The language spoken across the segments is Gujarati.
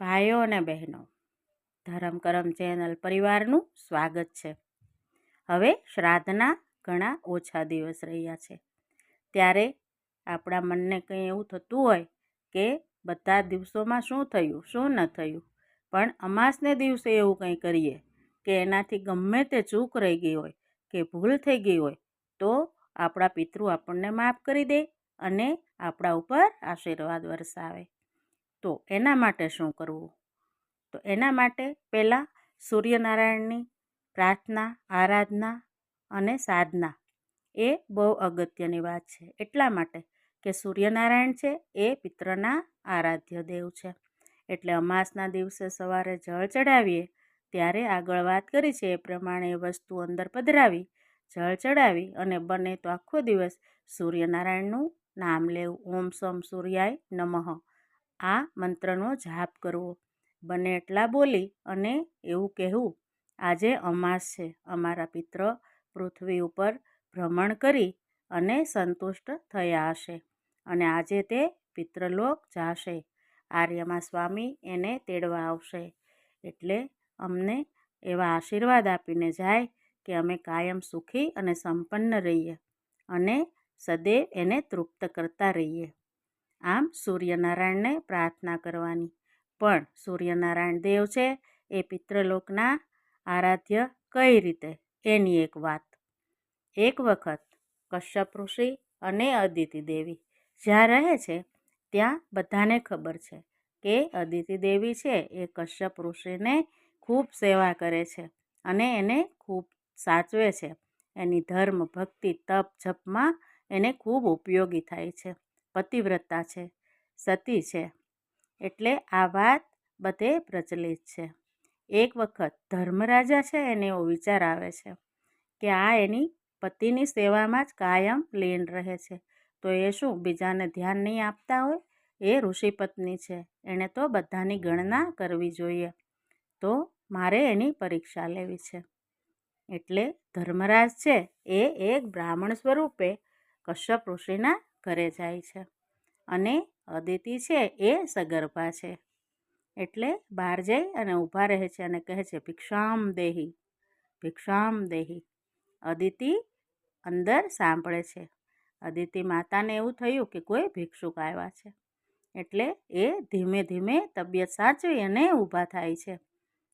ભાઈઓ અને બહેનો. ધરમ કરમ ચેનલ પરિવારનું સ્વાગત છે. હવે શ્રાદ્ધના ઘણા ઓછા દિવસ રહ્યા છે. ત્યારે આપણા મનને કંઈ એવું થતું હોય કે બધા દિવસોમાં શું થયું, શું ન થયું? પણ અમાસને દિવસે એવું કંઈ કરીએ કે એનાથી ગમે તે ચૂક રહી ગઈ હોય, કે ભૂલ થઈ ગઈ હોય, તો આપણા પિતૃ આપણને માફ કરી દે અને આપણા ઉપર આશીર્વાદ વરસાવે. તો એના માટે શું કરવું? તો એના માટે પહેલાં સૂર્યનારાયણની પ્રાર્થના, આરાધના અને સાધના એ બહુ અગત્યની વાત છે. એટલા માટે કે સૂર્યનારાયણ છે એ પિત્રના આરાધ્ય દેવ છે. એટલે અમાસના દિવસે સવારે જળ ચડાવીએ ત્યારે આગળ વાત કરી છે એ પ્રમાણે વસ્તુ અંદર પધરાવી, જળ ચડાવી અને બને તો આખો દિવસ સૂર્યનારાયણનું નામ લેવું. ઓમ સોમ સૂર્યાય નમઃ. આ મંત્રનો જાપ કરવો. બને એટલા બોલી અને એવું કહેવું, આજે અમાસ છે. અમારા પિત્ર પૃથ્વી ઉપર ભ્રમણ કરી અને સંતુષ્ટ થયા હશે અને આજે તે પિત્રલોક જાશે. આર્યમાં સ્વામી એને તેડવા આવશે. એટલે અમને એવા આશીર્વાદ આપીને જાય કે અમે કાયમ સુખી અને સંપન્ન રહીએ અને સદૈવ એને તૃપ્ત કરતા રહીએ. આમ સૂર્યનારાયણને પ્રાર્થના કરવાની. પણ સૂર્યનારાયણ દેવ છે એ પિત્રલોકના આરાધ્ય કઈ રીતે? એની એક વાત. એક વખત કશ્યપ ઋષિ અને અદિતિ દેવી જ્યાં રહે છે ત્યાં બધાને ખબર છે કે અદિતિ દેવી છે એ કશ્યપ ઋષિને ખૂબ સેવા કરે છે અને એને ખૂબ સાચવે છે. એની ધર્મ ભક્તિ તપ જપમાં એને ખૂબ ઉપયોગી થાય છે. પતિવ્રતા છે, સતી છે. એટલે આ વાત બધે પ્રચલિત છે. એક વખત ધર્મરાજા છે એને એવો વિચાર આવે છે કે આ એની પતિની સેવામાં જ કાયમ લીન રહે છે. તો એ શું, બીજાને ધ્યાન નહીં આપતા હોય? એ ઋષિ પત્ની છે. એણે તો બધાની ગણના કરવી જોઈએ. તો મારે એની પરીક્ષા લેવી છે. એટલે ધર્મરાજ છે એ એક બ્રાહ્મણ સ્વરૂપે કશ્યપ ઋષિના ઘરે જાય છે અને અદિતિ છે એ સગર્ભા છે. એટલે બહાર જઈ અને ઊભા રહે છે અને કહે છે, ભિક્ષામ દેહી ભિક્ષામ દેહી. અદિતિ અંદર સાંભળે છે. અદિતિ માતાને એવું થયું કે કોઈ ભિક્ષુક આવ્યા છે. એટલે એ ધીમે ધીમે તબિયત સાચવી અને ઊભા થાય છે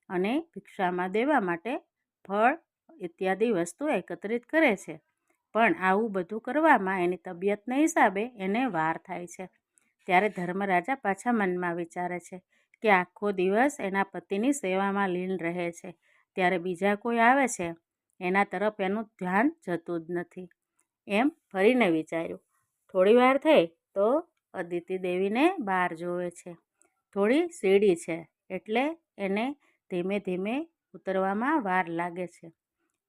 અને ભિક્ષામાં દેવા માટે ફળ ઇત્યાદિ વસ્તુ એકત્રિત કરે છે. પણ આવું બધું કરવામાં એની તબિયતના હિસાબે એને વાર થાય છે. ત્યારે ધર્મરાજા પાછા મનમાં વિચારે છે કે આખો દિવસ એના પતિની સેવામાં લીન રહે છે. ત્યારે બીજા કોઈ આવે છે, એના તરફ એનું ધ્યાન જતું જ નથી. એમ ફરીને વિચાર્યું. થોડી વાર થઈ તો અદિતિ દેવીને બહાર જોવે છે. થોડી સીડી છે એટલે એને ધીમે ધીમે ઉતરવામાં વાર લાગે છે.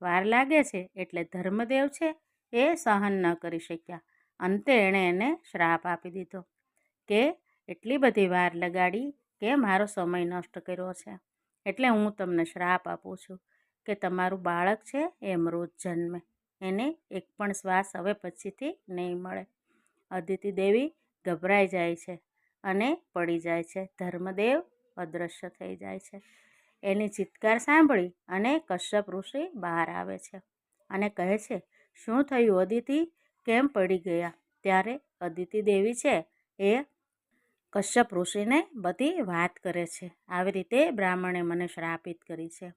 વાર લાગે છે એટલે ધર્મદેવ છે એ સહન ન કરી શક્યા. અંતે એણે એને શ્રાપ આપી દીધો કે, એટલી બધી વાર લગાડી કે મારો સમય નષ્ટ કર્યો છે. એટલે હું તમને શ્રાપ આપું છું કે તમારું બાળક છે એ મૃત જન્મે. એને એક પણ શ્વાસ હવે પછીથી નહીં મળે. અદિતિ દેવી ગભરાઈ જાય છે અને પડી જાય છે. ધર્મદેવ અદૃશ્ય થઈ જાય છે. એની ચિત્કાર સાંભળી અને કશ્યપ ઋષિ બહાર આવે છે અને કહે છે શું થયું? અદિતિ કેમ પડી ગયા? ત્યારે અદિતિ દેવી છે એ કશ્યપ ઋષિને બધી વાત કરે છે. આવી રીતે બ્રાહ્મણે મને શ્રાપિત કરી છે.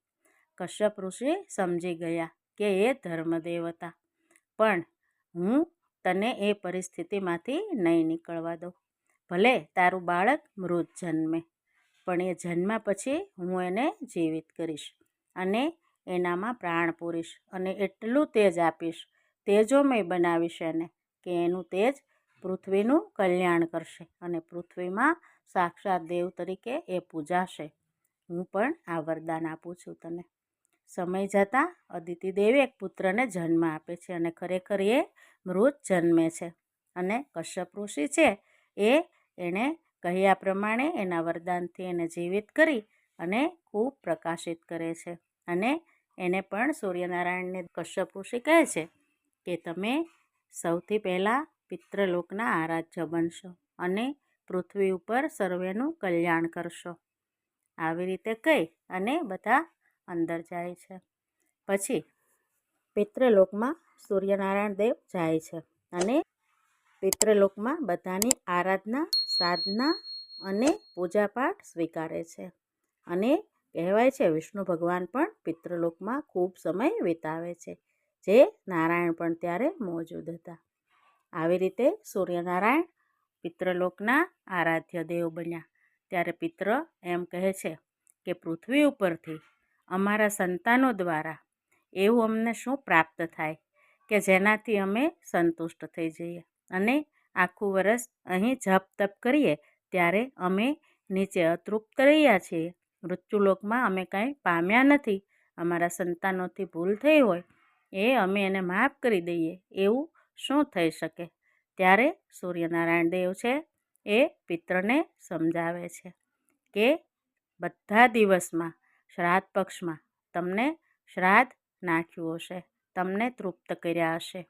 કશ્યપ ઋષિ સમજી ગયા કે એ ધર્મદેવ હતા પણ હું તને એ પરિસ્થિતિમાંથી નહીં નીકળવા દઉં. ભલે તારું બાળક મૃત જન્મે, પણ એ જન્મ પછી હું એને જીવિત કરીશ અને એનામાં પ્રાણ પૂરીશ અને એટલું તેજ આપીશ, તેજોમય બનાવીશ એને, કે એનું તેજ પૃથ્વીનું કલ્યાણ કરશે અને પૃથ્વીમાં સાક્ષાત દેવ તરીકે એ પૂજાશે. હું પણ આ વરદાન આપું છું તને. સમય જતાં અદિતિ દેવી એક પુત્રને જન્મ આપે છે અને ખરેખર એ મૃત જન્મે છે અને કશ્યપ ઋષિ છે એ એણે કહ્યા પ્રમાણે એના વરદાનથી એને જીવિત કરી અને ખૂબ પ્રકાશિત કરે છે અને એને પણ સૂર્યનારાયણને કશ્યપ ઋષિ કહે છે કે તમે સૌથી પહેલાં પિતૃલોકના આરાધ્ય બનશો અને પૃથ્વી ઉપર સર્વેનું કલ્યાણ કરશો. આવી રીતે કહી અને બધા અંદર જાય છે. પછી પિતૃલોકમાં સૂર્યનારાયણ દેવ જાય છે અને પિતૃલોકમાં બધાની આરાધના, સાધના અને પૂજાપાઠ સ્વીકારે છે અને કહેવાય છે, વિષ્ણુ ભગવાન પણ પિતૃલોકમાં ખૂબ સમય વિતાવે છે, જે નારાયણ પણ ત્યારે મોજૂદ હતા. આવી રીતે સૂર્યનારાયણ પિતૃલોકના આરાધ્ય દેવ બન્યા. ત્યારે પિત્ર એમ કહે છે કે, પૃથ્વી ઉપરથી અમારા સંતાનો દ્વારા એવું અમને શું પ્રાપ્ત થાય કે જેનાથી અમે સંતુષ્ટ થઈ જઈએ અને આખું વરસ અહીં જપ તપ કરીએ, ત્યારે અમે નીચે અતૃપ્ત રહ્યા છીએ? મૃત્યુલોકમાં અમે કાંઈ પામ્યા નથી. અમારા સંતાનોથી ભૂલ થઈ હોય એ અમે એને માફ કરી દઈએ, એવું શું થઈ શકે? ત્યારે સૂર્યનારાયણ દેવ છે એ પિત્રને સમજાવે છે કે બધા દિવસમાં શ્રાદ્ધ પક્ષમાં તમને શ્રાદ્ધ નાખ્યું હશે, તમને તૃપ્ત કર્યા હશે.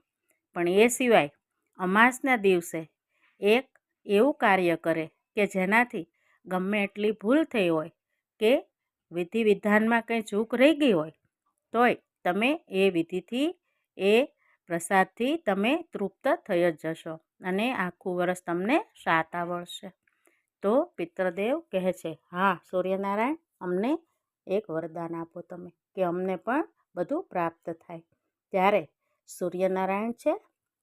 પણ એ સિવાય અમાસના દિવસે એક એવું કાર્ય કરે કે જેનાથી ગમે એટલી ભૂલ થઈ હોય કે વિધિ વિધાનમાં કંઈ ચૂક રહી ગઈ હોય, તોય તમે એ વિધિથી, એ પ્રસાદથી તમે તૃપ્ત થઈ જ જશો અને આખું વર્ષ તમને શાત આવડશે. તો પિતૃદેવ કહે છે, હા, સૂર્યનારાયણ, અમને એક વરદાન આપો તમે, કે અમને પણ બધું પ્રાપ્ત થાય. ત્યારે સૂર્યનારાયણ છે,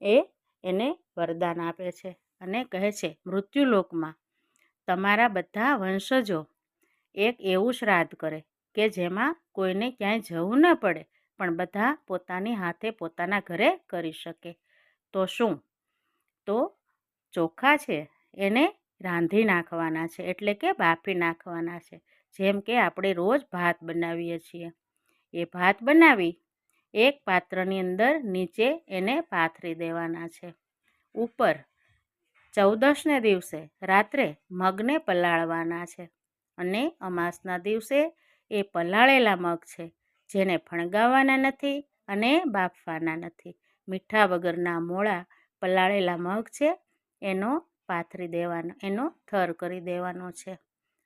એ એને વરદાન આપે છે અને કહે છે, મૃત્યુલોકમાં તમારા બધા વંશજો એક એવું શ્રાદ્ધ કરે કે જેમાં કોઈને ક્યાંય જવું ન પડે, પણ બધા પોતાની હાથે પોતાના ઘરે કરી શકે. તો શું? તો ચોખા છે, એને રાંધી નાખવાના છે, એટલે કે બાફી નાખવાના છે, જેમ કે આપણે રોજ ભાત બનાવીએ છીએ. એ ભાત બનાવી એક પાત્રની અંદર નીચે એને પાથરી દેવાના છે. ઉપર ચૌદસને દિવસે રાત્રે મગને પલાળવાના છે. અને અમાસના દિવસે એ પલાળેલા મગ છે, જેને ફણગાવવાના નથી અને બાફવાના નથી. મીઠા વગરના મોળા પલાળેલા મગ છે, એનો પાથરી દેવાનો, એનો થર કરી દેવાનો છે.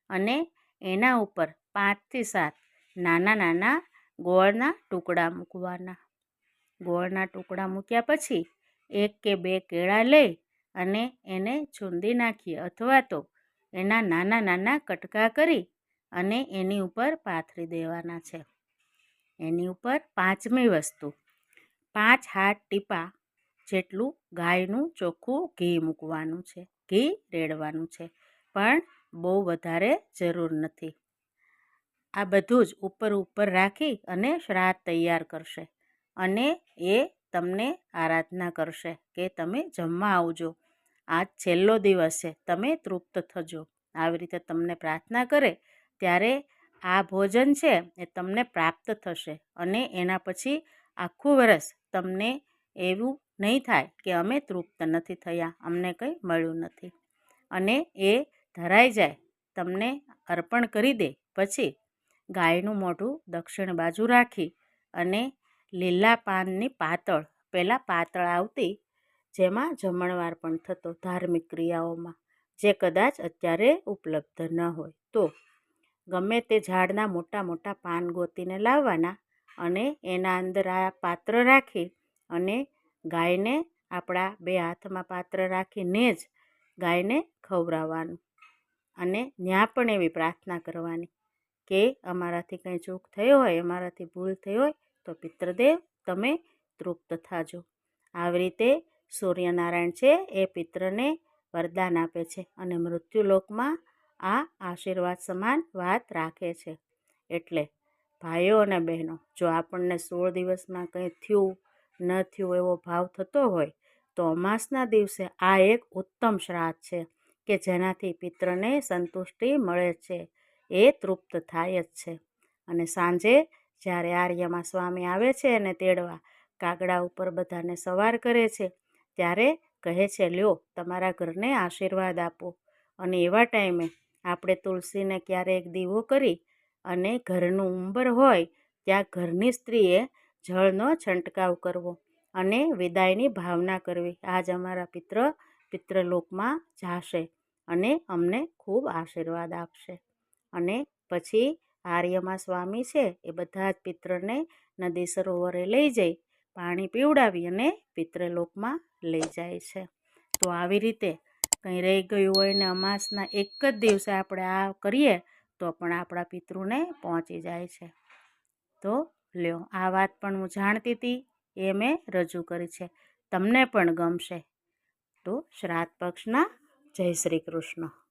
અને એના ઉપર પાંચથી સાત નાના નાના ગોળના ટુકડા મૂકવાના. ગોળના ટુકડા મૂક્યા પછી એક કે બે કેળા લઈ અને એને ચૂંદી નાખીએ અથવા તો એના નાના નાના કટકા કરી અને એની ઉપર પાથરી દેવાના છે. એની ઉપર પાંચમી વસ્તુ, પાંચ હાથ ટીપા જેટલું ગાયનું ચોખ્ખું ઘી મૂકવાનું છે, ઘી રેડવાનું છે, પણ બહુ વધારે જરૂર નથી. આ બધું જ ઉપર ઉપર રાખી અને શ્રાદ્ધ તૈયાર કરશે અને એ તમને આરાધના કરશે કે તમે જમવા આવજો. આજ છેલ્લો દિવસ છે. તમે તૃપ્ત થજો. આવી રીતે તમને પ્રાર્થના કરે ત્યારે આ ભોજન છે એ તમને પ્રાપ્ત થશે અને એના પછી આખું વરસ તમને એવું નહીં થાય કે અમે તૃપ્ત નથી થયા, અમને કંઈ મળ્યું નથી. અને એ ધરાઈ જાય, તમને અર્પણ કરી દે. પછી ગાયનું મોઢું દક્ષિણ બાજુ રાખી અને લીલા પાનની પાતળ, પહેલાં પાતળ આવતી જેમાં જમણવાર પણ થતો ધાર્મિક ક્રિયાઓમાં, જે કદાચ અત્યારે ઉપલબ્ધ ન હોય. તો, ગમે તે ઝાડના મોટા મોટા પાન ગોતીને લાવવાના અને એના અંદર આ પાત્ર રાખી અને ગાયને આપણા બે હાથમાં પાત્ર રાખીને જ ગાયને ખવડાવવાનું અને ત્યાં પણ એવી પ્રાર્થના કરવાની કે અમારાથી કંઈ ચૂક થયો હોય, અમારાથી ભૂલ થઈ હોય, તો પિતૃદેવ તમે તૃપ્ત થાજો. આવી રીતે સૂર્યનારાયણ છે, એ પિત્રને વરદાન આપે છે અને મૃત્યુલોકમાં આ આશીર્વાદ સમાન વાત રાખે છે. એટલે ભાઈઓ અને બહેનો, જો આપણને સોળ દિવસમાં કંઈ થયું, ન થયું એવો ભાવ થતો હોય, તો અમાસના દિવસે આ એક ઉત્તમ શ્રાદ્ધ છે કે જેનાથી પિત્રને સંતુષ્ટિ મળે છે, એ તૃપ્ત થાય જ છે. અને સાંજે જ્યારે આર્યમાં સ્વામી આવે છે અને તેડવા, કાગડા ઉપર બધાને સવાર કરે છે ત્યારે કહે છે, લ્યો, તમારા ઘરને આશીર્વાદ આપો. અને એવા ટાઈમે આપણે તુલસીને ક્યારેક દીવો કરી અને ઘરનું ઉંબર હોય ત્યાં ઘરની સ્ત્રીએ જળનો છંટકાવ કરવો અને વિદાયની ભાવના કરવી. આજ અમારા પિત્ર, પિત્રલોકમાં જાશે અને અમને ખૂબ આશીર્વાદ આપશે. અને પછી આર્યમાં સ્વામી છે, એ બધા જ પિત્રને નદી સરોવરે લઈ જઈ પાણી પીવડાવી અને પિતૃલોકમાં લઈ જાય છે. તો આવી રીતે કંઈ રહી ગયું હોય ને અમાસના એક જ દિવસે આપણે આ કરીએ, તો પણ આપણા પિતૃને પહોંચી જાય છે. તો લ્યો, આ વાત પણ હું જાણતી હતી, એ મેં રજૂ કરી છે. તમને પણ ગમશે. તો શ્રાદ્ધ પક્ષના જય શ્રી કૃષ્ણ.